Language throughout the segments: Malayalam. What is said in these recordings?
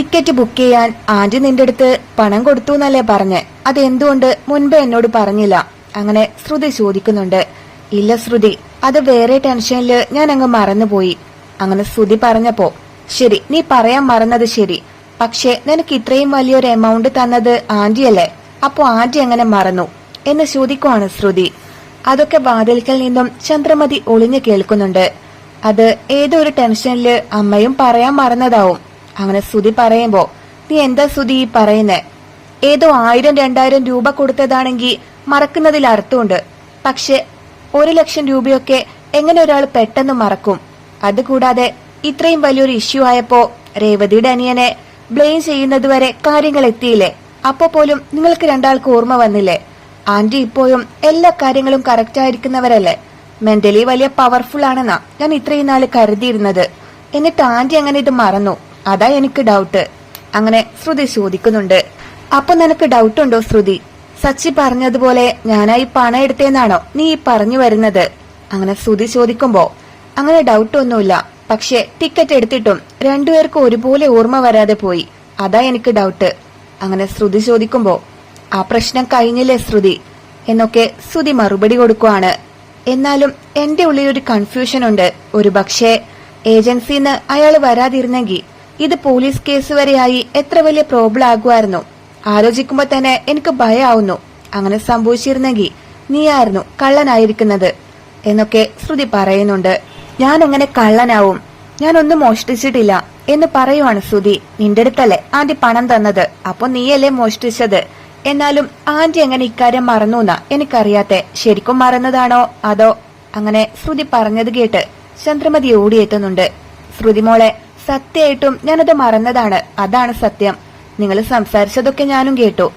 ടിക്കറ്റ് ബുക്ക് ചെയ്യാൻ ആന്റി നിന്റെ അടുത്ത് പണം കൊടുത്തു എന്നല്ലേ പറഞ്ഞ്. അതെന്തുകൊണ്ട് മുൻപ് എന്നോട് പറഞ്ഞില്ല. അങ്ങനെ ശ്രുതി ചോദിക്കുന്നുണ്ട്. ഇല്ല ശ്രുതി അത് വേറെ ടെൻഷനിൽ ഞാൻ അങ്ങ് മറന്നുപോയി. അങ്ങനെ ശ്രുതി പറഞ്ഞപ്പോ ശരി നീ പറയാൻ മറന്നത് ശരി. പക്ഷെ നിനക്ക് ഇത്രയും വലിയൊരു എമൗണ്ട് തന്നത് ആന്റിയല്ലേ? അപ്പോ ആന്റി എങ്ങനെ മറന്നു? എന്ന് ചോദിക്കുവാണ് ശ്രുതി. അതൊക്കെ വാതിൽക്കൽ നിന്നും ചന്ദ്രമതി ഒളിഞ്ഞു കേൾക്കുന്നുണ്ട്. അത് ഏതൊരു ടെൻഷനിൽ അമ്മയും പറയാൻ മറന്നതാവും. അങ്ങനെ സുതി പറയുമ്പോ നീ എന്താ സുതി പറയുന്നേ? ഏതോ ആയിരം രണ്ടായിരം രൂപ കൊടുത്തതാണെങ്കിൽ മറക്കുന്നതിൽ അർത്ഥമുണ്ട്. പക്ഷെ ഒരു ലക്ഷം രൂപയൊക്കെ എങ്ങനെ ഒരാൾ പെട്ടെന്ന് മറക്കും? അതുകൂടാതെ ഇത്രയും വലിയൊരു ഇഷ്യൂ ആയപ്പോ രേവതിയുടെ അനിയനെ ബ്ലെയിം ചെയ്യുന്നതുവരെ കാര്യങ്ങൾ എത്തിയില്ലേ? അപ്പോ പോലും നിങ്ങൾക്ക് രണ്ടാൾക്ക് ഓർമ്മ വന്നില്ലേ? ആന്റി ഇപ്പോഴും എല്ലാ കാര്യങ്ങളും കറക്റ്റ് ആയിരിക്കുന്നവരല്ലേ? മെന്റലി വലിയ പവർഫുൾ ആണെന്നാ ഞാൻ ഇത്രയും നാൾ കരുതിയിരുന്നത്. എന്നിട്ട് ആന്റി അങ്ങനെ ഇത് മറന്നു. അതാ എനിക്ക് ഡൗട്ട് അങ്ങനെ ശ്രുതി ചോദിക്കുന്നുണ്ട്. അപ്പൊ നിനക്ക് ഡൗട്ട് ഉണ്ടോ ശ്രുതി? സച്ചി പറഞ്ഞതുപോലെ ഞാനായി പണം എടുത്തേന്നാണോ നീ ഈ പറഞ്ഞു വരുന്നത്? അങ്ങനെ ശ്രുതി ചോദിക്കുമ്പോ അങ്ങനെ ഡൗട്ട് ഒന്നുമില്ല. പക്ഷെ ടിക്കറ്റ് എടുത്തിട്ടും രണ്ടുപേർക്കും ഒരുപോലെ ഓർമ്മ വരാതെ പോയി. അതാ എനിക്ക് ഡൗട്ട് അങ്ങനെ ശ്രുതി ചോദിക്കുമ്പോ ആ പ്രശ്നം കഴിഞ്ഞില്ലേ ശ്രുതി? എന്നൊക്കെ ശ്രുതി മറുപടി കൊടുക്കുവാണ്. എന്നാലും എന്റെ ഉള്ളിൽ ഒരു കൺഫ്യൂഷൻ ഉണ്ട്. ഒരു പക്ഷേ ഏജൻസിന്ന് അയാൾ വരാതിരുന്നെങ്കിൽ ഇത് പോലീസ് കേസ് വരെയായി എത്ര വലിയ പ്രോബ്ലം ആകുമായിരുന്നു. ആലോചിക്കുമ്പോ തന്നെ എനിക്ക് ഭയമാവുന്നു അങ്ങനെ സംഭവിച്ചിരുന്നെങ്കിൽ നീയായിരുന്നു കള്ളനായിരിക്കുന്നത്. എന്നൊക്കെ ശ്രുതി പറയുന്നുണ്ട്. ഞാൻ എങ്ങനെ കള്ളനാവും. ഞാൻ ഒന്നും മോഷ്ടിച്ചിട്ടില്ല എന്ന് പറയുവാണ് ശ്രുതി. നിന്റെ അടുത്തല്ലേ ആന്റി പണം തന്നത്. അപ്പൊ നീയല്ലേ മോഷ്ടിച്ചത്? എന്നാലും ആന്റി എങ്ങനെ ഇക്കാര്യം മറന്നുന്നാ എനിക്കറിയാത്തെ. ശരിക്കും മറന്നതാണോ? അതോ? അങ്ങനെ ശ്രുതി പറഞ്ഞത് കേട്ട് ചന്ദ്രമതി ഓടിയെത്തുന്നുണ്ട് ശ്രുതി മോളെ സത്യമായിട്ടും ഞാനത് മറന്നതാണ്. അതാണ് സത്യം. നിങ്ങൾ സംസാരിച്ചതൊക്കെ ഞാനും കേട്ടു.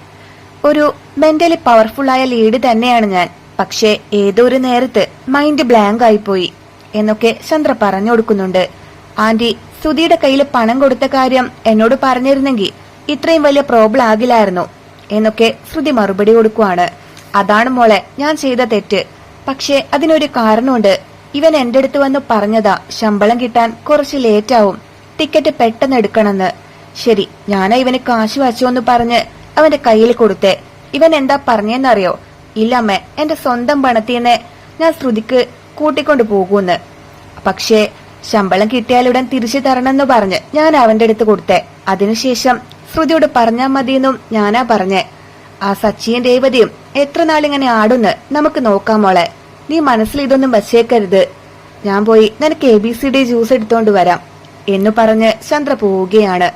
ഒരു മെന്റലി പവർഫുൾ ആയ ലീഡ് തന്നെയാണ് ഞാൻ. പക്ഷേ ഏതോ ഒരു നേരത്ത് മൈൻഡ് ബ്ലാങ്ക് ആയിപ്പോയി. എന്നൊക്കെ ചന്ദ്ര പറഞ്ഞു കൊടുക്കുന്നുണ്ട്. ആന്റി സുധിയുടെ കയ്യിൽ പണം കൊടുത്ത കാര്യം എന്നോട് പറഞ്ഞിരുന്നെങ്കിൽ ഇത്രയും വലിയ പ്രോബ്ലം ആകില്ലായിരുന്നു. എന്നൊക്കെ ശ്രുതി മറുപടി കൊടുക്കുവാണ്. അതാണ് മോളെ ഞാൻ ചെയ്ത തെറ്റ്. പക്ഷേ അതിനൊരു കാരണമുണ്ട്. ഇവൻ എന്റെ അടുത്ത് വന്ന് പറഞ്ഞതാ ശമ്പളം കിട്ടാൻ കുറച്ച് ലേറ്റ് ആവും. ടിക്കറ്റ് പെട്ടെന്ന് എടുക്കണമെന്ന്. ശരി ഞാനാ ഇവന് കാശ് വച്ചോന്ന് പറഞ്ഞ് അവന്റെ കയ്യിൽ കൊടുത്തേ. ഇവൻ എന്താ പറഞ്ഞെന്നറിയോ? ഇല്ലമ്മേ എന്റെ സ്വന്തം പണത്തിന്ന് ഞാൻ ശ്രുതിക്ക് കൂട്ടിക്കൊണ്ടു പോകൂന്ന്. പക്ഷേ ശമ്പളം കിട്ടിയാലുടൻ തിരിച്ചു തരണമെന്ന് പറഞ്ഞ് ഞാൻ അവന്റെ അടുത്ത് കൊടുത്തേ. അതിനുശേഷം ശ്രുതിയോട് പറഞ്ഞാ മതിയെന്നും ഞാനാ പറഞ്ഞേ. ആ സച്ചിയും രേവതിയും എത്ര നാളിങ്ങനെ ആടുന്ന് നമുക്ക് നോക്കാം മോളെ. നീ മനസ്സിൽ ഇതൊന്നും വച്ചേക്കരുത്. ഞാൻ പോയി നിനക്ക് A B C D juice എടുത്തോണ്ട് വരാം. എന്നു പറഞ്ഞ് ചന്ദ്ര പോവുകയാണ്.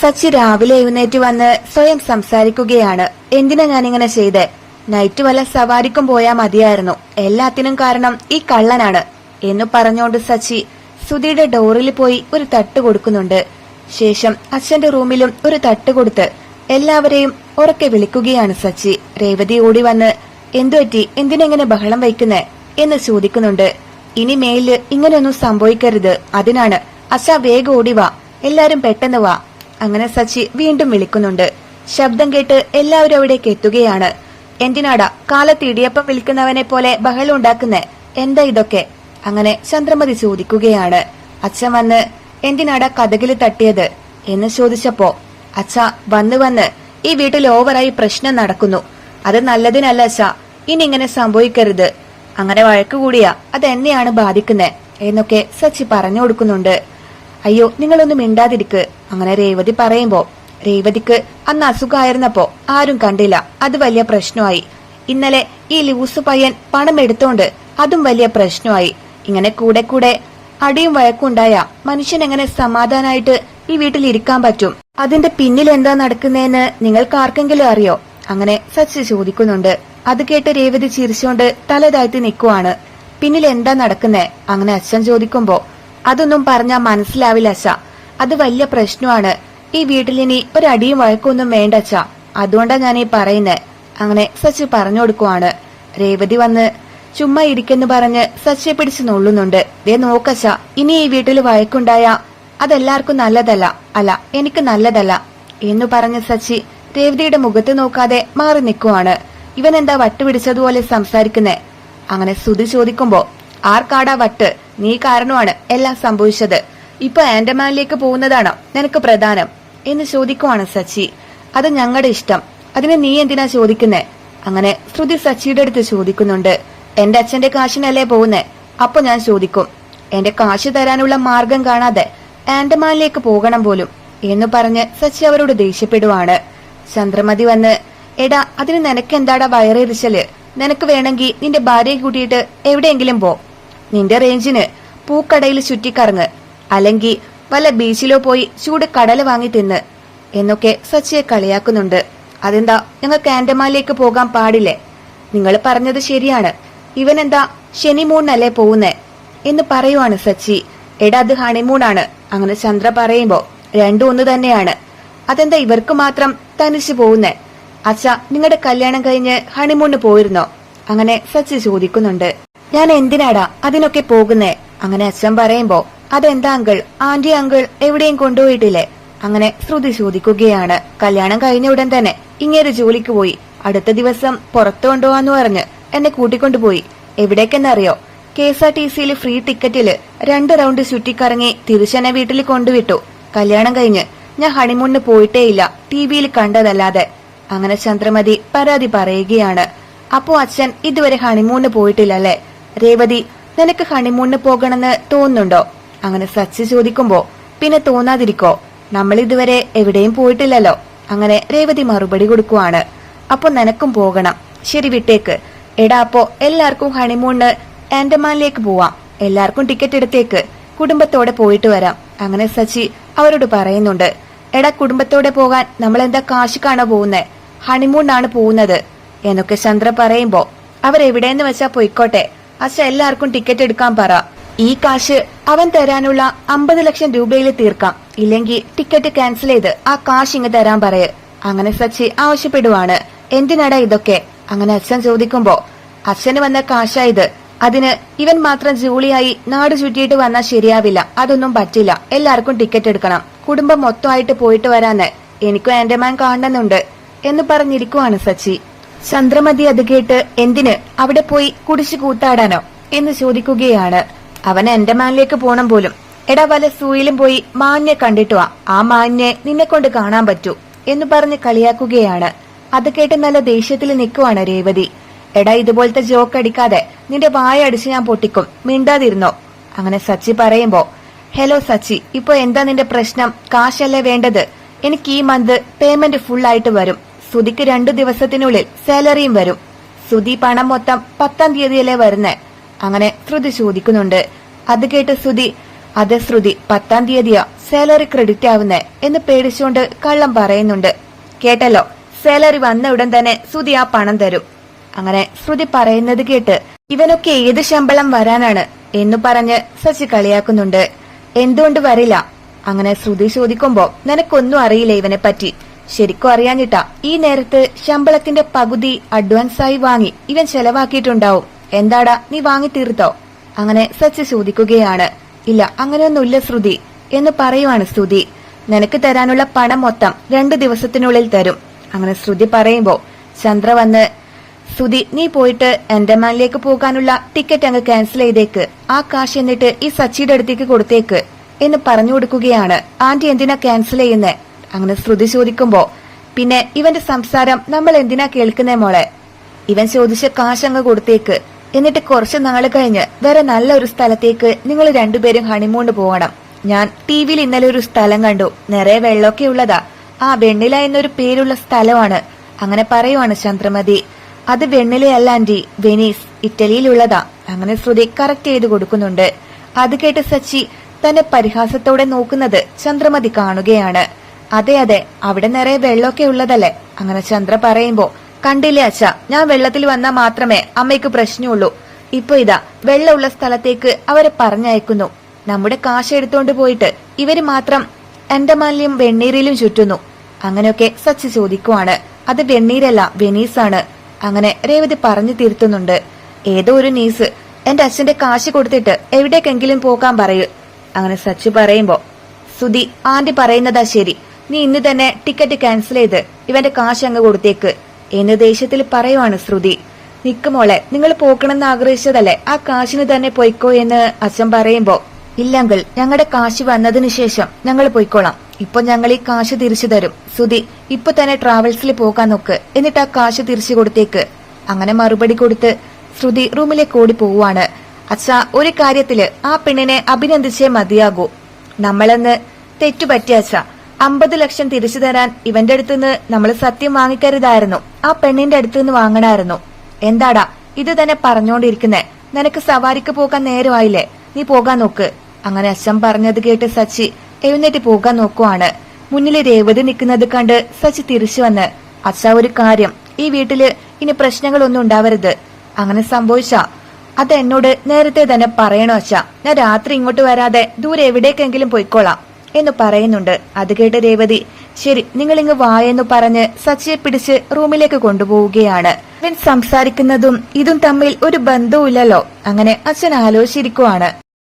സച്ചി രാവിലെ എഴുന്നേറ്റ് വന്ന് സ്വയം സംസാരിക്കുകയാണ്. എന്തിനാ ഞാനിങ്ങനെ ചെയ്ത്? നൈറ്റ് വല്ല സവാരിക്കും പോയാ മതിയായിരുന്നു. എല്ലാത്തിനും കാരണം ഈ കള്ളനാണ് എന്നു പറഞ്ഞുകൊണ്ട് സച്ചി സുധിയുടെ ഡോറിൽ പോയി ഒരു തട്ട് കൊടുക്കുന്നുണ്ട്. ശേഷം അച്ഛന്റെ റൂമിലും ഒരു തട്ട് കൊടുത്ത് എല്ലാവരെയും ഉറക്കെ വിളിക്കുകയാണ് സച്ചി. രേവതി ഓടി വന്ന് എന്തുപറ്റി എന്തിനെങ്ങനെ ബഹളം വയ്ക്കുന്നേ? എന്ന് ചോദിക്കുന്നുണ്ട്. ഇനി മേലിൽ ഇങ്ങനെയൊന്നും സംഭവിക്കരുത്. അതിനാണ് അച്ഛ വേഗം ഓടി വാ. എല്ലാരും പെട്ടെന്ന് വാ. അങ്ങനെ സച്ചി വീണ്ടും വിളിക്കുന്നുണ്ട്. ശബ്ദം കേട്ട് എല്ലാവരും അവിടേക്ക് എത്തുകയാണ് എന്തിനാടാ കാലത്ത് ഇടിയപ്പം വിൽക്കുന്നവനെ പോലെ ബഹളം ഉണ്ടാക്കുന്നേ? എന്താ ഇതൊക്കെ? അങ്ങനെ ചന്ദ്രമതി ചോദിക്കുകയാണ്. അച്ഛൻ വന്ന് എന്തിനാടാ കഥകിൽ തട്ടിയത്? എന്ന് ചോദിച്ചപ്പോ അച്ഛ വന്ന് വന്ന് ഈ വീട്ടിൽ ഓവറായി പ്രശ്നം നടക്കുന്നു. അത് നല്ലതിനല്ല അച്ഛ. ഇനി ഇങ്ങനെ സംഭവിക്കരുത്. അങ്ങനെ വഴക്കുകൂടിയാ അത് എന്നെയാണ് ബാധിക്കുന്നേ? എന്നൊക്കെ സച്ചി പറഞ്ഞു കൊടുക്കുന്നുണ്ട്. അയ്യോ നിങ്ങളൊന്നും മിണ്ടാതിരിക്ക്. അങ്ങനെ രേവതി പറയുമ്പോ രേവതിക്ക് അന്ന് അസുഖമായിരുന്നപ്പോ ആരും കണ്ടില്ല. അത് വലിയ പ്രശ്നമായി. ഇന്നലെ ഈ ലൂസ് പയ്യൻ പണം എടുത്തോണ്ട് അതും വലിയ പ്രശ്നമായി. ഇങ്ങനെ കൂടെ കൂടെ അടിയും വഴക്കുണ്ടായ മനുഷ്യൻ എങ്ങനെ സമാധാനായിട്ട് ഈ വീട്ടിൽ ഇരിക്കാൻ പറ്റും? അതിന്റെ പിന്നിൽ എന്താ നടക്കുന്നതെന്ന് നിങ്ങൾക്ക് ആർക്കെങ്കിലും അറിയോ? അങ്ങനെ സച്ചി ചോദിക്കുന്നുണ്ട്. അത് കേട്ട് രേവതി ചിരിച്ചുകൊണ്ട് തലതാഴ്ത്തി നിൽക്കുവാണ്. പിന്നിൽ എന്താ നടക്കുന്നേ? അങ്ങനെ അച്ഛൻ ചോദിക്കുമ്പോ അതൊന്നും പറഞ്ഞാൽ മനസ്സിലാവില്ല അച്ഛ. അത് വലിയ പ്രശ്നമാണ്. ഈ വീട്ടിലിനി ഒരടിയും വഴക്കൊന്നും വേണ്ട അച്ഛ. അതുകൊണ്ടാ ഞാൻ ഈ പറയുന്നേ. അങ്ങനെ സച്ചി പറഞ്ഞു കൊടുക്കുവാണ്. രേവതി വന്ന് ചുമ്മാ ഇരിക്കെന്ന് പറഞ്ഞ് സച്ചിയെ പിടിച്ച് നുള്ളുന്നുണ്ട്. ദേ നോക്കച്ച ഇനി ഈ വീട്ടിൽ വഴക്കുണ്ടായ അതെല്ലാവർക്കും നല്ലതല്ല. അല്ല എനിക്ക് നല്ലതല്ല. എന്നു പറഞ്ഞ സച്ചി രേവതിയുടെ മുഖത്ത് നോക്കാതെ മാറി നിൽക്കുവാണ്. ഇവൻ എന്താ വട്ട് പിടിച്ചതുപോലെ സംസാരിക്കുന്നേ? അങ്ങനെ സുതി ചോദിക്കുമ്പോ ആർക്കാടാ വട്ട്? നീ കാരണമാണ് എല്ലാം സംഭവിച്ചത്. ഇപ്പൊ ആൻഡമാനിലേക്ക് പോകുന്നതാണോ നിനക്ക് പ്രധാനം എന്ന് ചോദിക്കുവാണ് സച്ചി. അത് ഞങ്ങളുടെ ഇഷ്ടം. അതിനെ നീ എന്തിനാ ചോദിക്കുന്നേ? അങ്ങനെ ശ്രുതി സച്ചിയുടെ അടുത്ത് ചോദിക്കുന്നുണ്ട്. എന്റെ അച്ഛന്റെ കാശിനല്ലേ പോകുന്നേ? അപ്പൊ ഞാൻ ചോദിക്കും. എന്റെ കാശ് തരാനുള്ള മാർഗം കാണാതെ ആൻഡമാനിലേക്ക് പോകണം പോലും എന്ന് പറഞ്ഞ് സച്ചി അവരോട് ദേഷ്യപ്പെടുവാണ്. ചന്ദ്രമതി വന്ന് എടാ അതിന് നിനക്ക് എന്താടാ വയറെരിച്ചൽ നിനക്ക് വേണമെങ്കിൽ നിന്റെ ഭാര്യയെ കൂട്ടിയിട്ട് എവിടെയെങ്കിലും പോ. നിന്റെ റേഞ്ചിന് പൂക്കടയിൽ ചുറ്റിക്കറങ്ങ്. അല്ലെങ്കിൽ വല്ല ബീച്ചിലോ പോയി ചൂട് കടല വാങ്ങി തിന്ന്. എന്നൊക്കെ സച്ചിയെ കളിയാക്കുന്നുണ്ട്. അതെന്താ ഞങ്ങൾ കാൻഡമാലിലേക്ക് പോകാൻ പാടില്ലേ? നിങ്ങൾ പറഞ്ഞത് ശരിയാണ്. ഇവൻ എന്താ ശനി മൂന്നല്ലേ പോകുന്നേ? എന്ന് പറയുവാണ് സച്ചി. എടാ അത് ഹണിമൂണാണ്. അങ്ങനെ ചന്ദ്ര പറയുമ്പോ രണ്ടും ഒന്ന് തന്നെയാണ്. അതെന്താ ഇവർക്ക് മാത്രം തനിച്ചു പോകുന്നേ? അച്ഛ നിങ്ങളുടെ കല്യാണം കഴിഞ്ഞ് ഹണിമൂണിന് പോയിരുന്നോ? അങ്ങനെ സച്ചി ചോദിക്കുന്നുണ്ട്. ഞാൻ എന്തിനാടാ അതിനൊക്കെ പോകുന്നേ? അങ്ങനെ അച്ഛൻ പറയുമ്പോ അതെന്താ അങ്കിൾ? ആന്റി അങ്കിൾ എവിടെയും കൊണ്ടുപോയിട്ടില്ലേ? അങ്ങനെ ശ്രുതി ചോദിക്കുകയാണ്. കല്യാണം കഴിഞ്ഞ ഉടൻ തന്നെ ഇങ്ങേര് ജോലിക്ക് പോയി. അടുത്ത ദിവസം പുറത്തു കൊണ്ടുപോവാന്ന് പറഞ്ഞ് എന്നെ കൂട്ടിക്കൊണ്ടുപോയി. എവിടേക്കെന്നറിയോ? കെ എസ് ആർ ടി സിയിൽ ഫ്രീ ടിക്കറ്റിൽ രണ്ട് റൗണ്ട് ചുറ്റിക്കറങ്ങി തിരിച്ചെന്നെ വീട്ടിൽ കൊണ്ടുവിട്ടു. കല്യാണം കഴിഞ്ഞ് ഞാൻ ഹണിമൂണിന് പോയിട്ടേയില്ല. ടി വിയിൽ കണ്ടതല്ലാതെ. അങ്ങനെ ചന്ദ്രമതി പരാതി പറയുകയാണ്. അപ്പോ അച്ഛൻ ഇതുവരെ ഹണിമൂണിന് പോയിട്ടില്ലല്ലേ? രേവതി നിനക്ക് ഹണിമൂണിന് പോകണമെന്ന് തോന്നുന്നുണ്ടോ? അങ്ങനെ സച്ച് ചോദിക്കുമ്പോ പിന്നെ തോന്നാതിരിക്കോ? നമ്മൾ ഇതുവരെ എവിടെയും പോയിട്ടില്ലല്ലോ. അങ്ങനെ രേവതി മറുപടി കൊടുക്കുവാണ്. അപ്പൊ നിനക്കും പോകണം. ശരി വിട്ടേക്ക്. എടാ അപ്പോ എല്ലാവർക്കും ഹണിമൂണിന് ആൻഡമാനിലേക്ക് പോവാം. എല്ലാവർക്കും ടിക്കറ്റ് എടുത്തേക്ക്. കുടുംബത്തോടെ പോയിട്ട് വരാം. അങ്ങനെ സച്ചി അവരോട് പറയുന്നുണ്ട്. എടാ കുടുംബത്തോടെ പോകാൻ നമ്മൾ എന്താ കാശിക്കാണോ പോകുന്നത് ഹണിമൂണിനാണ് പോകുന്നത്. എന്നൊക്കെ ചന്ദ്ര പറയുമ്പോ അവരെവിടെയെന്ന് വെച്ചാ പോയിക്കോട്ടെ. അച്ഛ എല്ലാവർക്കും ടിക്കറ്റ് എടുക്കാൻ പറ. ഈ കാശ് അവൻ തരാനുള്ള അമ്പത് ലക്ഷം രൂപയിൽ തീർക്കാം. ഇല്ലെങ്കിൽ ടിക്കറ്റ് ക്യാൻസൽ ചെയ്ത് ആ കാശ് ഇങ്ങ് തരാൻ പറയ്. അങ്ങനെ സച്ചി ആവശ്യപ്പെടുവാണ്. എന്തിനാടാ ഇതൊക്കെ? അങ്ങനെ അച്ഛൻ ചോദിക്കുമ്പോ അച്ഛന് വന്ന കാശായത്. അതിന് ഇവൻ മാത്രം ജോലിയായി നാട് ചുറ്റിയിട്ട് വന്നാൽ ശരിയാവില്ല. അതൊന്നും പറ്റില്ല. എല്ലാവർക്കും ടിക്കറ്റ് എടുക്കണം. കുടുംബം മൊത്തമായിട്ട് പോയിട്ട് വരാന്ന് എനിക്കും ആൻഡമാൻ കാണണമെന്നുണ്ട് എന്ന് പറഞ്ഞിരിക്കുവാണ് സച്ചി. ചന്ദ്രമതി അത് കേട്ട് എന്തിന് അവിടെ പോയി കുടിച്ചു കൂത്താടാനോ എന്ന് ചോദിക്കുകയാണ്. അവൻ എന്റെ മാനിലേക്ക് പോണം പോലും. എടാ വല സൂയിലും പോയി മാന്യെ കണ്ടിട്ടുവാ. ആ മാന്യെ നിന്നെ കൊണ്ട് കാണാൻ പറ്റൂ എന്ന് പറഞ്ഞ് കളിയാക്കുകയാണ്. അത് കേട്ട് നല്ല ദേഷ്യത്തിൽ നിൽക്കുവാണ് രേവതി. എടാ ഇതുപോലത്തെ ജോക്ക് അടിക്കാതെ നിന്റെ വായ അടിച്ച് ഞാൻ പൊട്ടിക്കും. മിണ്ടാതിരുന്നോ? അങ്ങനെ സച്ചി പറയുമ്പോ ഹലോ സച്ചി ഇപ്പൊ എന്താ നിന്റെ പ്രശ്നം? കാശല്ലേ വേണ്ടത്? എനിക്ക് ഈ മന്ത് പേയ്മെന്റ് ഫുൾ ആയിട്ട് വരും. സുധിക്ക് രണ്ടു ദിവസത്തിനുള്ളിൽ സാലറിയും വരും. സുധി പണം മൊത്തം പത്താം തീയതിയല്ലേ വരുന്നേ? അങ്ങനെ ശ്രുതി ചോദിക്കുന്നുണ്ട്. അത് കേട്ട് സുധി അതെ ശ്രുതി പത്താം തീയതിയാ സാലറി ക്രെഡിറ്റ് ആവുന്നേ എന്ന് പേടിച്ചുകൊണ്ട് കള്ളം പറയുന്നുണ്ട്. കേട്ടല്ലോ സാലറി വന്ന ഉടൻ തന്നെ സുധി ആ പണം തരും. അങ്ങനെ ശ്രുതി പറയുന്നത് കേട്ട് ഇവനൊക്കെ ഏത് ശമ്പളം വരാനാണ്? എന്നു പറഞ്ഞ് ശശി കളിയാക്കുന്നുണ്ട്. എന്തുകൊണ്ട് വരില്ല? അങ്ങനെ ശ്രുതി ചോദിക്കുമ്പോ നിനക്കൊന്നും അറിയില്ല ഇവനെ പറ്റി ശരിക്കും അറിയാഞ്ഞിട്ടാ ഈ നേരത്ത് ശമ്പളത്തിന്റെ പകുതി അഡ്വാൻസായി വാങ്ങി ഇവൻ ചെലവാക്കിയിട്ടുണ്ടാവും. എന്താടാ നീ വാങ്ങി തീർത്തോ? അങ്ങനെ സച്ച് ചോദിക്കുകയാണ്. ഇല്ല അങ്ങനെയൊന്നുമില്ല ശ്രുതി. എന്ന് പറയുവാണ് ശ്രുതി. നിനക്ക് തരാനുള്ള പണം മൊത്തം രണ്ടു ദിവസത്തിനുള്ളിൽ തരും. അങ്ങനെ ശ്രുതി പറയുമ്പോ ചന്ദ്ര വന്ന് ശ്രുതി നീ പോയിട്ട് ആൻഡമാനിലേക്ക് പോകാനുള്ള ടിക്കറ്റ് അങ്ങ് ക്യാൻസൽ ചെയ്തേക്ക്. ആ കാശ് എന്നിട്ട് ഈ സച്ചിയുടെ അടുത്തേക്ക് കൊടുത്തേക്ക്. എന്ന് പറഞ്ഞു കൊടുക്കുകയാണ്. ആന്റി എന്തിനാ ക്യാൻസൽ ചെയ്യുന്നേ? അങ്ങനെ ശ്രുതി ചോദിക്കുമ്പോ പിന്നെ ഇവന്റെ സംസാരം നമ്മൾ എന്തിനാ കേൾക്കുന്നേ മോളെ? ഇവൻ ചോദിച്ച കാശ് അങ്ങ് കൊടുത്തേക്ക്. എന്നിട്ട് കുറച്ച് നാൾ കഴിഞ്ഞ് വേറെ നല്ല ഒരു സ്ഥലത്തേക്ക് നിങ്ങൾ രണ്ടുപേരും ഹണിമൂണ് പോകണം. ഞാൻ ടി വിയിൽ ഇന്നലെ ഒരു സ്ഥലം കണ്ടു. നിറയെ വെള്ളമൊക്കെ ഉള്ളതാ. ആ വെണ്ണില എന്നൊരു പേരുള്ള സ്ഥലമാണ്. അങ്ങനെ പറയുവാണ് ചന്ദ്രമതി. അത് വെണ്ണിലയല്ല ആന്റി. വെനീസ് ഇറ്റലിയിലുള്ളതാ. അങ്ങനെ ശ്രുതി കറക്റ്റ് ചെയ്ത് കൊടുക്കുന്നുണ്ട്. അത് കേട്ട് സച്ചി തന്നെ പരിഹാസത്തോടെ നോക്കുന്നത് ചന്ദ്രമതി കാണുകയാണ്. അതെ അതെ. അവിടെ നിറയെ വെള്ളമൊക്കെ ഉള്ളതല്ലേ? അങ്ങനെ ചന്ദ്ര പറയുമ്പോ കണ്ടില്ലേ അച്ഛ ഞാൻ വെള്ളത്തിൽ വന്നാൽ മാത്രമേ അമ്മയ്ക്ക് പ്രശ്നമുള്ളൂ. ഇപ്പൊ ഇതാ വെള്ളമുള്ള സ്ഥലത്തേക്ക് അവരെ പറഞ്ഞയക്കുന്നു. നമ്മുടെ കാശ് എടുത്തോണ്ട് പോയിട്ട് ഇവർ മാത്രം എൻഡമാനിലും വെണ്ണീരിലും ചുറ്റുന്നു. അങ്ങനെയൊക്കെ സച്ച് ചോദിക്കുവാണ്. അത് വെണ്ണീരല്ല വെനീസാണ്. അങ്ങനെ രേവതി പറഞ്ഞു തിരുത്തുന്നുണ്ട്. ഏതോ ഒരു നീസ്. എന്റെ അച്ഛന്റെ കാശ് കൊടുത്തിട്ട് എവിടേക്കെങ്കിലും പോകാൻ പറയൂ. അങ്ങനെ സച്ചു പറയുമ്പോ സുധി ആന്റി പറയുന്നതാ ശരി. നീ ഇന്ന് തന്നെ ടിക്കറ്റ് ക്യാൻസൽ ചെയ്ത് ഇവന്റെ കാശ് അങ്ങ് കൊടുത്തേക്ക്. എന്ന് ദേഷ്യത്തിൽ പറയുവാണ് ശ്രുതി. നിക്കുമോളെ നിങ്ങൾ പോക്കണമെന്ന് ആഗ്രഹിച്ചതല്ലേ? ആ കാശിന് തന്നെ പോയിക്കോ എന്ന് അച്ഛൻ പറയുമ്പോ ഇല്ലെങ്കിൽ ഞങ്ങളുടെ കാശ് വന്നതിന് ശേഷം ഞങ്ങൾ പോയിക്കോളാം. ഇപ്പൊ ഞങ്ങൾ ഈ കാശ് തിരിച്ചു തരും. സുധി ഇപ്പൊ തന്നെ ട്രാവൽസിൽ പോകാൻ നോക്ക്. എന്നിട്ട് ആ കാശ് തിരിച്ചു കൊടുത്തേക്ക്. അങ്ങനെ മറുപടി കൊടുത്ത് ശ്രുതി റൂമിലേക്ക് ഓടി പോവാണ് അച്ഛാ ഒരു കാര്യത്തിൽ ആ പെണ്ണിനെ അഭിനന്ദിച്ചേ മതിയാകൂ. നമ്മളെന്ന് തെറ്റുപറ്റിയ അച്ഛ. അമ്പത് ലക്ഷം തിരിച്ചു തരാൻ ഇവന്റെ അടുത്തുനിന്ന് നമ്മൾ സത്യം വാങ്ങിക്കരുതായിരുന്നു. ആ പെണ്ണിന്റെ അടുത്തുനിന്ന് വാങ്ങണായിരുന്നു. എന്താടാ ഇത് തന്നെ പറഞ്ഞോണ്ടിരിക്കുന്നേ? നിനക്ക് സവാരിക്ക് പോകാൻ നേരമായില്ലേ? നീ പോകാൻ നോക്ക്. അങ്ങനെ അച്ഛൻ പറഞ്ഞത് കേട്ട് സച്ചി എഴുന്നേറ്റ് പോകാൻ നോക്കുവാണ്. മുന്നിൽ രേവതി നിൽക്കുന്നത് കണ്ട് സച്ചി തിരിച്ചു വന്ന് അച്ഛ ഒരു കാര്യം. ഈ വീട്ടിൽ ഇനി പ്രശ്നങ്ങളൊന്നും ഉണ്ടാവരുത്. അങ്ങനെ സംഭവിച്ച. അത് എന്നോട് നേരത്തെ തന്നെ പറയണോ അച്ഛ? ഞാൻ രാത്രി ഇങ്ങോട്ട് വരാതെ ദൂരെ എവിടേക്കെങ്കിലും പോയിക്കോളാം. എന്ന് പറയുന്നുണ്ട്. അത് കേട്ട് രേവതി ശരി നിങ്ങൾ ഇങ്ങ് വായെന്ന് പറഞ്ഞ് സച്ചിയെ പിടിച്ച് റൂമിലേക്ക് കൊണ്ടുപോവുകയാണ്. അവൻ സംസാരിക്കുന്നതും ഇതും തമ്മിൽ ഒരു ബന്ധവുമില്ലല്ലോ. അങ്ങനെ അച്ഛൻ ആലോചിച്ചിരിക്കുവാണ്.